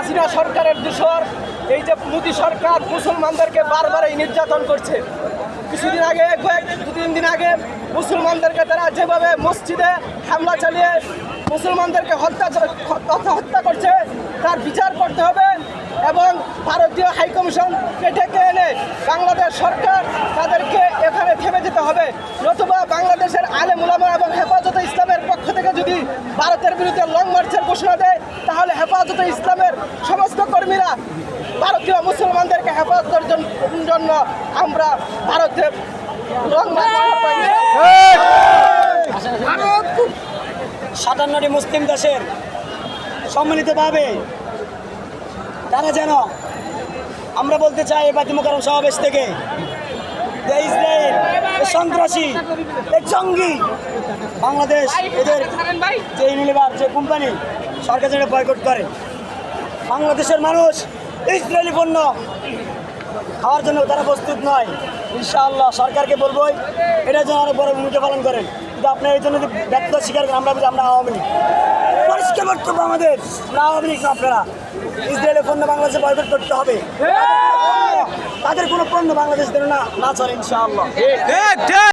হাসিনা সরকারের দূষর এই যে মোদী সরকার মুসলমানদেরকে বারবার এই নির্যাতন করছে। কিছুদিন আগে, কয়েক দু তিন দিন আগে মুসলমানদেরকে তারা যেভাবে মসজিদে হামলা চালিয়ে মুসলমানদেরকে হত্যা হত্যা করছে, তার বিচার করতে হবে এবং ভারতীয় হাইকমিশনকে ডেকে এনে বাংলাদেশ সরকার তাদেরকে এখানে থেমে যেতে হবে। নতুবা বাংলাদেশের আলে মুলামা এবং হেফাজতে ইসলামের পক্ষ থেকে যদি ভারতের বিরুদ্ধে লং মার্চের ঘোষণা দেয়, তাহলে হেফাজতে ইসলামের সমস্ত কর্মীরা ভারতীয় মুসলমানদেরকে হেফাজতের জন্য আমরা ভারতে লং সাতান্নটি মুসলিম দেশের সম্মিলিতভাবে তারা যেন আমরা বলতে চাই এই বাতি মোকারম সমাবেশ থেকে যে ইসরায়েল সন্ত্রাসী জঙ্গি বাংলাদেশ এদের যে ইউনিলিভার যে কোম্পানি সরকার যেন বয়কট করে। বাংলাদেশের মানুষ ইসরায়েলি পণ্য খাওয়ার জন্য তারা প্রস্তুত নয়। ইনশাআল্লাহ সরকারকে বলবোই এটা যেন আরও বড় ভূমিকা পালন করেন। কিন্তু আপনার এই জন্য যদি ব্যর্থতা স্বীকার করেন আমরা বুঝি আমরা আওয়ামী লীগ। পরিষ্কার বক্তব্য আমাদের আমরা আওয়ামী লীগ না আপনারা। ইসরায়েলের পণ্য বাংলাদেশে বয়কট করতে হবে। তাদের কোনো পণ্য বাংলাদেশ যেন না না চলে ইনশাআল্লাহ।